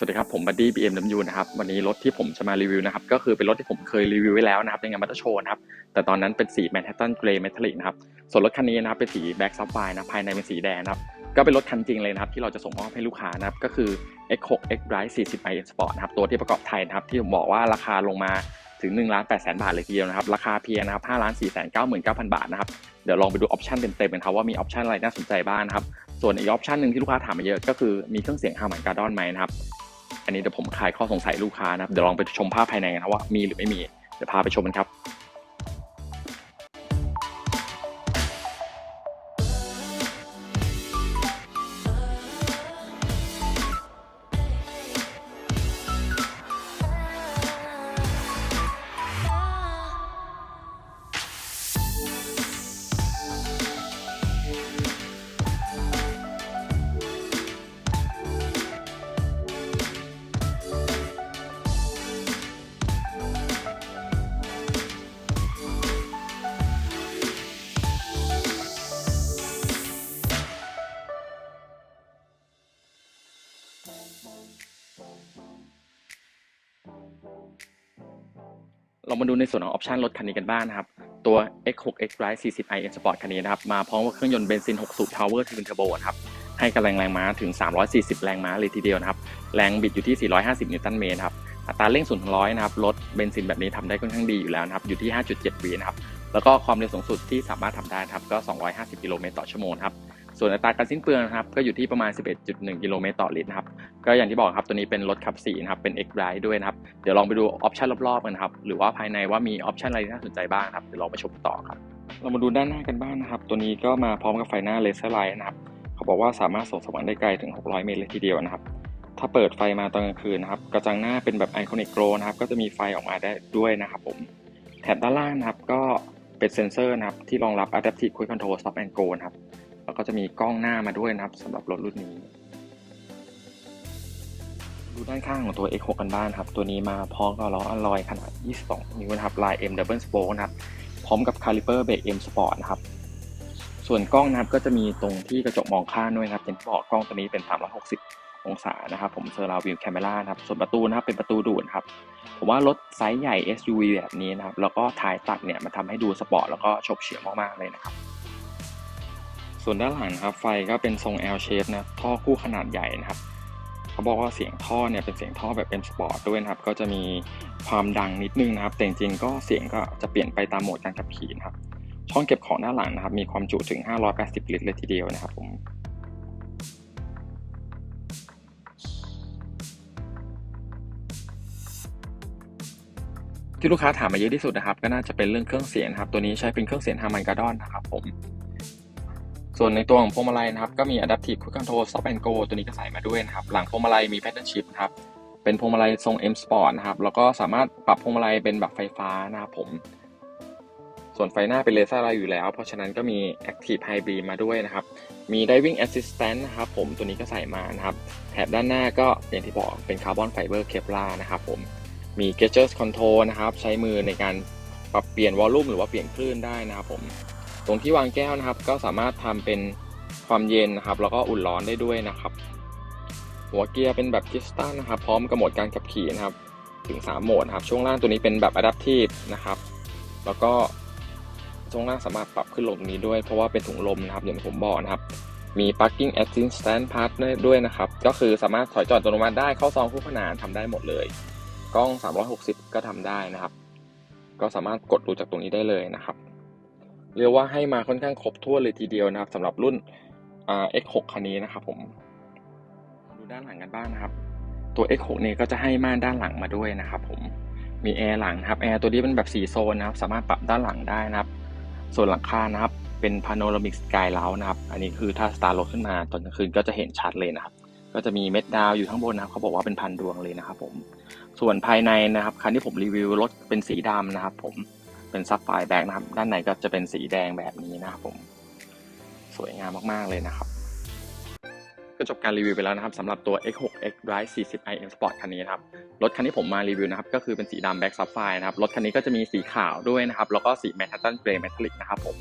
สวัสดีครับ ผมบัดดี้ BMW นะครับ วันนี้รถที่ผมจะมารีวิวนะครับ ก็คือเป็นรถที่ผมเคยรีวิวไว้แล้วนะครับ ในงานมัตเตอร์โชว์นะครับ แต่ตอนนั้นเป็นสีแมนฮัตตันเกรย์เมทัลลิกนะครับ ส่วนรถคันนี้นะครับ เป็นสีแบ็กซับไฟนะ ภายในเป็นสีแดงนะครับ ก็เป็นรถคันจริงเลยนะครับ ที่เราจะส่งมอบให้ลูกค้านะครับ ก็คือ X6 X Drive 40 i Sport นะครับ ตัวที่ประกอบไทยนะครับ ที่ผมบอกว่าราคาลงมาถึง1ล้าน8แสนบาทเลยทีเดียวนะครับ ราคาเพียงนะครับ5ล้าน4แสน99,000 บาทนะครับ เดี๋ยวลองไปดูออปชันเต็มๆกันครับว่ามีออปชันอะไรน่าสนใจบ้างนะครับ ส่วนอีกออปชันหนึ่งที่ลูกค้าถามมาเยอะก็คือมีเครื่องเสียงฮาร์มันการ์ดอนไหมนะครับ อันนี้เดี๋ยวผมคลายข้อสงสัยลูกค้านะครับเดี๋ยวลองไปชมภาพภายในกันนะว่ามีหรือไม่มีเดี๋ยวพาไปชมกันครับ เรามาดูในส่วนของออปชันรถคันนี้กันบ้างนะครับ ตัว X6 X Drive 40 i N Sport คันนี้นะครับ มาพร้อมกับเครื่องยนต์เบนซิน 6 สูบ Power Twin Turbo ครับ ให้กำลังแรงม้าถึง 340 แรงม้าเลยทีเดียวนะครับ แรงบิดอยู่ที่ 450 นิวตันเมตรครับ อัตราเร่ง0ถึง100นะครับ รถเบนซินแบบนี้ทำได้ค่อนข้างดีอยู่แล้วนะครับ อยู่ที่ 5.7 วินะครับ แล้วก็ความเร็วสูงสุดที่สามารถทำได้ครับ ก็ 250 กิโลเมตรต่อชั่วโมงครับ ส่วนอัตราการสิ้นเปลืองนะครับก็อยู่ที่ประมาณ 11.1 กิโลเมตรต่อลิตรนะครับก็อย่างที่บอกครับตัวนี้เป็นรถขับ4นะครับเป็น X Drive ด้วยนะครับเดี๋ยวลองไปดูออปชันรอบๆกันครับหรือว่าภายในว่ามีออปชันอะไรที่น่าสนใจบ้างครับเดี๋ยวลองไปชมต่อครับเรามาดูด้านหน้ากันบ้างนะครับ ตัวนี้ก็มาพร้อมกับไฟหน้าเลเซอร์ไลท์นะครับเขาบอกว่าสามารถส่องสว่างได้ไกลถึง 600 เมตรเลยทีเดียวนะครับถ้าเปิดไฟมาตอนกลางคืนนะครับกระจังหน้าเป็นแบบไอคอนิกโกลนะครับก็จะมีไฟออกมาได้ด้วยนะครับผมแถบด้านล่างนะครับก็เป็นเซ็นเซอร์นะครับที่รองรับ Adaptive Cruise Control Stop and Go นะครับ แล้วก็จะมีกล้องหน้ามาด้วยนะครับสำหรับรถรุ่นนี้ ดูด้านข้างของตัว X6 กันบ้างครับ ตัวนี้มาพร้อมกับล้ออลลอยขนาด 22 นิ้วนะครับลาย M Double Spoke นะครับ พร้อมกับคาลิเปอร์เบรก M Sport นะครับ ส่วนกล้องนะครับก็จะมีตรงที่กระจกมองข้างด้วยครับอย่างที่บอกกล้องตัวนี้เป็น 360 องศานะครับผมเซอร์ราวิวแคมเมรานะครับ ส่วนประตูนะครับเป็นประตูดูดครับผมว่ารถไซส์ใหญ่ SUV แบบนี้นะครับ แล้วก็ท้ายตัดเนี่ยมันทำให้ดูสปอร์ตแล้วก็ฉบเฉี่ยวมากๆเลยนะครับ ส่วนด้านหลังครับไฟก็เป็นทรง L shape นะท่อคู่ขนาดใหญ่นะครับเขาบอกว่าเสียงท่อเนี่ยเป็นเสียงท่อแบบ M Sport ด้วยนะครับ ก็จะมีความดังนิดนึงนะครับ แต่จริงๆก็เสียงก็จะเปลี่ยนไปตามโหมดการขับขี่นะครับช่องเก็บของด้านหลังนะครับ มีความจุถึง 580 ลิตรเลยทีเดียวนะครับผมที่ลูกค้าถามมาเยอะที่สุดนะครับ ก็น่าจะเป็นเรื่องเครื่องเสียงนะครับ ตัวนี้ใช้เป็นเครื่องเสียงฮาร์มันการ์ดอนนะครับผม ส่วนในตัวของพวงมาลัยนะครับก็มี Adaptive Cruise Control Stop and Go ตัวนี้ก็ใส่มาด้วยนะครับ หลังพวงมาลัยมี Pattern Shift นะครับเป็นพวงมาลัยทรง M Sport นะครับแล้วก็สามารถปรับพวงมาลัยเป็นแบบไฟฟ้านะครับผม ส่วนไฟหน้าเป็นเลเซอร์ไลท์อยู่แล้ว เพราะฉะนั้นก็มี Active High Beam มาด้วยนะครับ มี Diving Assistant นะครับผมตัวนี้ก็ใส่มานะครับ แถบด้านหน้าก็อย่างที่บอกเป็น Carbon Fiber Kevlar นะครับผมมี Gestures Control นะครับใช้มือในการปรับเปลี่ยนวอลลุ่มหรือว่าเปลี่ยนคลื่นได้นะครับผม รงที่วางแก้วนะครับ ก็สามารถทำเป็นความเย็นนะครับ แล้วก็อุ่นร้อนได้ด้วยนะครับ หัวเกียร์เป็นแบบคริสตัลนะครับ พร้อมกับโหมดการขับขี่นะครับ ถึง 3 โหมดนะครับ ช่วงล่างตัวนี้เป็นแบบ Adaptive นะครับ แล้วก็ช่วงล่างสามารถปรับขึ้นลงนี้ด้วย เพราะว่าเป็นถุงลมนะครับอย่างที่ผมบอกนะครับ มี Parking Assistant Part ด้วยนะครับ ก็คือสามารถถอยจอดอัตโนมัติได้เข้าซองคู่ขนานทำได้หมดเลย กล้อง 360 ก็ทำได้นะครับ ก็สามารถกดดูจากตรงนี้ได้เลยนะครับ เรียกว่าให้มาค่อนข้างครบถ้วนเลยทีเดียวนะครับสำหรับรุ่น X6 คันนี้นะครับผมดูด้านหลังกันบ้างนะครับ ตัว X6 เนี่ยก็จะให้ม่านด้านหลังมาด้วยนะครับผมมีแอร์หลังครับแอร์ตัวนี้เป็นแบบ4โซนนะครับ สามารถปรับด้านหลังได้นะครับ ส่วนหลังคานะครับ เป็นพาโนรามิกสกายเล้านะครับ อันนี้คือถ้าสตาร์รถขึ้นมาตอนกลางคืนก็จะเห็นชัดเลยนะครับ ก็จะมีเม็ดดาวอยู่ข้างบนนะครับ เขาบอกว่าเป็นพันดวงเลยนะครับผม ส่วนภายในนะครับ คันที่ผมรีวิวรถเป็นสีดำนะครับผม เป็นซับไฟแบ็กนะครับ ด้านในก็จะเป็นสีแดงแบบนี้นะครับผม สวยงามมากๆเลยนะครับ ก็จบการรีวิวไปแล้วนะครับสำหรับตัว X6 X Drive 40 i M Sport คันนี้นะครับ รถคันที่ผมมารีวิวนะครับ ก็คือเป็นสีดำแบ็กซับไฟนะครับ รถคันนี้ก็จะมีสีขาวด้วยนะครับ แล้วก็สีแมนฮัตตันเกรย์เมทัลลิกนะครับผม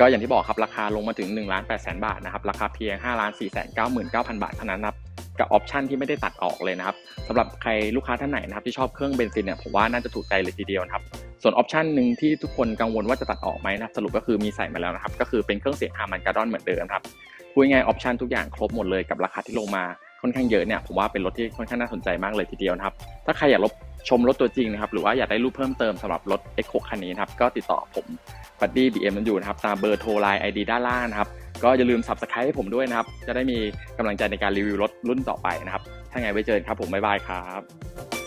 ก็อย่างที่บอกครับ ราคาลงมาถึง1ล้าน8แสนบาทนะครับ ราคาเพียง5ล้าน4แสน99,000 บาทเท่านั้นนะครับกับออปชันที่ไม่ได้ตัดออกเลยนะครับสำหรับใครลูกค้าท่านไหนนะครับที่ชอบเครื่องเบนซินเนี่ยผมว่าน่าจะถูกใจเลยทีเดียวนะครับ ส่วนออปชันหนึ่งที่ทุกคนกังวลว่าจะตัดออกไหมนะสรุปก็คือมีใส่มาแล้วนะครับ ก็คือเป็นเครื่องเสียงฮามันการ์ดอนเหมือนเดิมครับพูดง่ายออปชันทุกอย่างครบหมดเลยกับราคาที่ลงมาค่อนข้างเยอะเนี่ยผมว่าเป็นรถที่ค่อนข้างน่าสนใจมากเลยทีเดียวนะครับ ถ้าใครอยากลบชมรถตัวจริงนะครับหรือว่าอยากได้รูปเพิ่มเติมสำหรับรถ X6 คันนี้นะครับก็ติดต่อผมบัดดี้บีเอ็มอยู่นะครับตามเบอร์โทรไลน์ไอดีด้านล่างนะครับก็อย่าลืม subscribe ให้ผมด้วยนะครับ จะได้มีกำลังใจในการรีวิวรถรุ่นต่อไปนะครับ ถ้าไงไว้เจอกันครับผม บ๊ายบายครับ